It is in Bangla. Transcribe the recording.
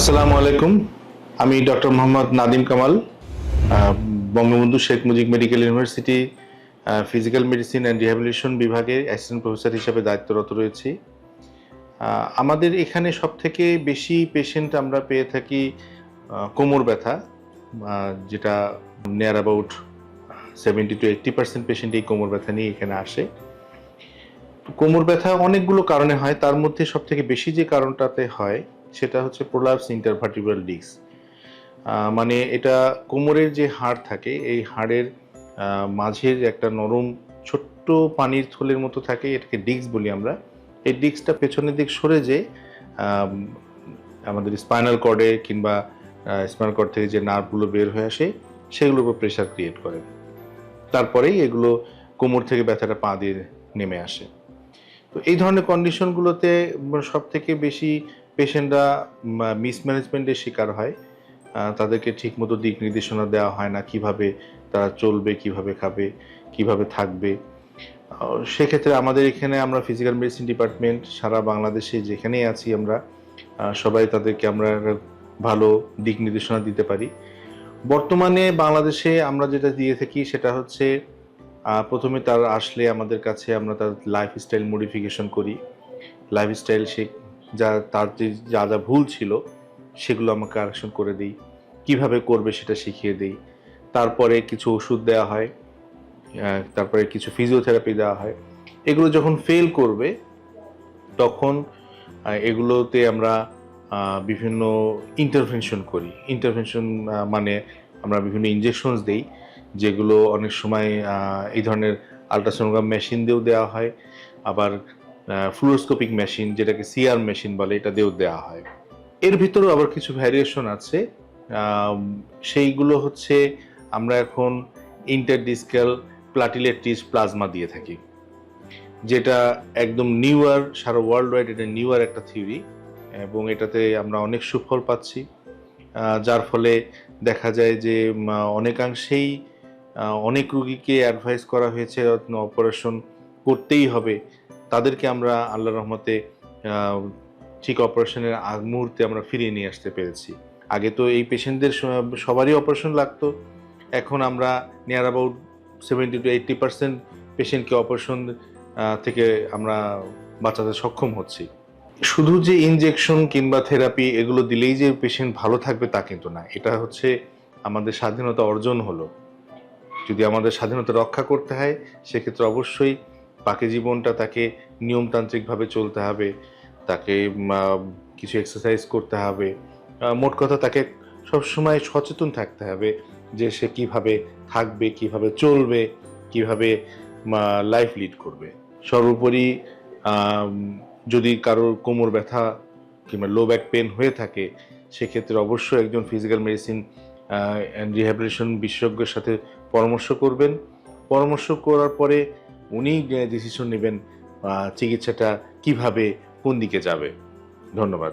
আসসালামু আলাইকুম। আমি doctor Mohammad Nadim Kamal Bangabandhu Sheikh Mujib medical university physical medicine and rehabilitation বিভাগে অ্যাসিস্ট্যান্ট প্রফেসর হিসেবে দায়িত্বরত রয়েছি। আমাদের এখানে সব থেকে বেশি পেশেন্ট আমরা পেয়ে থাকি কোমর ব্যথা যেটা near about seventy to eighty percent patient এই কোমর ব্যথা নিয়ে এখানে আসে। কোমর ব্যথা অনেকগুলো কারণে হয়, তার মধ্যে সব থেকে বেশি যে কারণটাতে হয় সেটা হচ্ছে প্রোলাপস ইন্টারভার্টিব্রাল ডিস্ক মানে এটা কোমরের যে হাড় থাকে, এই হাড়ের মাঝের একটা নরম ছোট্ট পানির থলের মতো থাকে, এটাকে ডিস্ক বলি আমরা। এই ডিস্কটা পেছনের দিক সরে যে আমাদের স্পাইনাল কর্ডে কিংবা স্পাইনাল কর্ড থেকে যে নার্ভগুলো বের হয়ে আসে, সেগুলোর উপর প্রেশার ক্রিয়েট করে। তারপরেই এগুলো কোমর থেকে ব্যথাটা পা দিয়ে নেমে আসে। তো এই ধরনের কন্ডিশনগুলোতে সব থেকে বেশি পেশেন্টরা মিসম্যানেজমেন্টের শিকার হয়। তাদেরকে ঠিকমতো দিক নির্দেশনা দেওয়া হয় না, কীভাবে তারা চলবে, কীভাবে খাবে, কীভাবে থাকবে। সেক্ষেত্রে আমাদের এখানে আমরা ফিজিক্যাল মেডিসিন ডিপার্টমেন্ট সারা বাংলাদেশে যেখানেই আছি আমরা সবাই তাদেরকে আমরা ভালো দিক নির্দেশনা দিতে পারি। বর্তমানে বাংলাদেশে আমরা যেটা দিয়ে থাকি সেটা হচ্ছে প্রথমে তার আসলে আমাদের কাছে আমরা তার লাইফস্টাইল মডিফিকেশন করি। লাইফস্টাইল সে যা তার যে যা যা ভুল ছিল, সেগুলো আমাকে কারেকশন করে দিই। কীভাবে করবে সেটা শিখিয়ে দিই। তারপরে কিছু ওষুধ দেওয়া হয় তারপরে কিছু ফিজিওথেরাপি দেওয়া হয়। এগুলো যখন ফেল করবে, তখন এগুলোতে আমরা বিভিন্ন ইন্টারভেনশন করি। ইন্টারভেনশন মানে আমরা বিভিন্ন ইঞ্জেকশনস দিই, যেগুলো অনেক সময় এই ধরনের আলট্রাসোনোগ্রাম মেশিন দিয়েও দেওয়া হয়। আবার ফ্লুরোস্কোপিক মেশিন যেটাকে সিআর মেশিন বলে, এটা দিয়েও দেওয়া হয়। এর ভিতরেও আবার কিছু ভ্যারিয়েশন আছে। সেইগুলো হচ্ছে আমরা এখন ইন্টারডিসকাল প্লাটিলেটিস প্লাজমা দিয়ে থাকি। যেটা একদম নিউয়ার সারা ওয়ার্ল্ড ওয়াইড এটা নিউয়ার একটা থিওরি এবং এটাতে আমরা অনেক সুফল পাচ্ছি। যার ফলে দেখা যায় যে অনেকাংশেই অনেক রুগীকে অ্যাডভাইস করা হয়েছে অপারেশন করতেই হবে। তাদেরকে আমরা আল্লাহ রহমতে ঠিক অপারেশনের আগ মুহূর্তে আমরা ফিরিয়ে নিয়ে আসতে পেরেছি। আগে তো এই পেশেন্টদের সবারই অপারেশন লাগতো। এখন আমরা near about seventy to eighty percent পেশেন্টকে অপারেশন থেকে আমরা বাঁচাতে সক্ষম হচ্ছি। শুধু যে ইনজেকশন কিংবা থেরাপি এগুলো দিলেই যে পেশেন্ট ভালো থাকবে তা কিন্তু না। এটা হচ্ছে আমাদের স্বাধীনতা অর্জন হলো। যদি আমাদের স্বাধীনতা রক্ষা করতে হয়, সেক্ষেত্রে অবশ্যই বাকি জীবনটা তাকে নিয়মতান্ত্রিকভাবে চলতে হবে, তাকে কিছু এক্সারসাইজ করতে হবে। মোট কথা তাকে সবসময় সচেতন থাকতে হবে যে সে কীভাবে থাকবে, কীভাবে চলবে, কীভাবে লাইফ লিড করবে। সর্বোপরি যদি কারোর কোমর ব্যথা কিংবা লো ব্যাক পেন হয়ে থাকে, সেক্ষেত্রে অবশ্যই একজন ফিজিক্যাল মেডিসিন অ্যান্ড রিহ্যাবিলিটেশন বিশেষজ্ঞের সাথে পরামর্শ করবেন। পরামর্শ করার পরে উনি ডিসিশন নেবেন চিকিৎসাটা কীভাবে কোন দিকে যাবে? ধন্যবাদ।